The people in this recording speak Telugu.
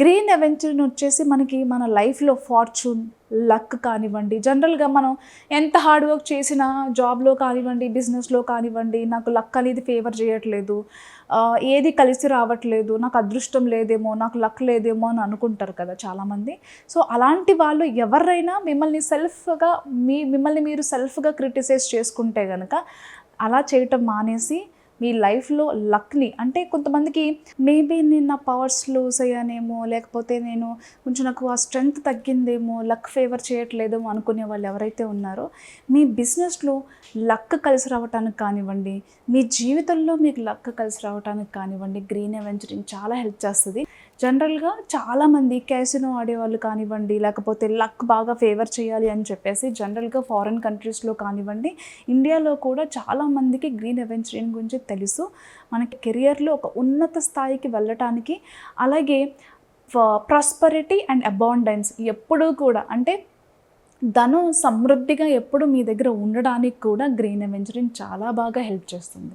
గ్రీన్ ఎవెంచర్ని వచ్చేసి మనకి మన లైఫ్లో ఫార్చ్యూన్ లక్ కానివ్వండి. జనరల్గా మనం ఎంత హార్డ్ వర్క్ చేసినా జాబ్లో కానివ్వండి బిజినెస్లో కానివ్వండి నాకు లక్ అనేది ఫేవర్ చేయట్లేదు. ఏది కలిసి రావట్లేదు నాకు అదృష్టం లేదేమో నాకు లక్ లేదేమో అని అనుకుంటారు కదా చాలామంది. సో అలాంటి వాళ్ళు ఎవరైనా మిమ్మల్ని సెల్ఫ్గా మీ మిమ్మల్ని మీరు సెల్ఫ్గా క్రిటిసైజ్ చేసుకుంటే కనుక అలా చేయటం మానేసి మీ లైఫ్లో లక్ని అంటే కొంతమందికి మేబీ నేను నా పవర్స్ లూజ్ అయ్యానేమో లేకపోతే నేను కొంచెం నాకు ఆ స్ట్రెంగ్త్ తగ్గిందేమో లక్ ఫేవర్ చేయట్లేదేమో అనుకునే వాళ్ళు ఎవరైతే ఉన్నారో మీ బిజినెస్లో లక్ కలిసి రావటానికి కానివ్వండి మీ జీవితంలో మీకు లక్ కలిసి రావటానికి కానివ్వండి గ్రీన్ అవెంచరింగ్ చాలా హెల్ప్ చేస్తుంది. జనరల్గా చాలామంది క్యాసినో ఆడేవాళ్ళు కానివ్వండి లేకపోతే లక్ బాగా ఫేవర్ చేయాలి అని చెప్పేసి జనరల్గా ఫారిన్ కంట్రీస్లో కానివ్వండి ఇండియాలో కూడా చాలామందికి గ్రీన్ అవెంచరింగ్ గురించి తెలుసు. మనకి కెరియర్లో ఒక ఉన్నత స్థాయికి వెళ్ళటానికి అలాగే ప్రాస్పరిటీ అండ్ అబాండెన్స్ ఎప్పుడూ కూడా అంటే ధనం సమృద్ధిగా ఎప్పుడు మీ దగ్గర ఉండడానికి కూడా గ్రీన్ అవెంచరింగ్ చాలా బాగా హెల్ప్ చేస్తుంది.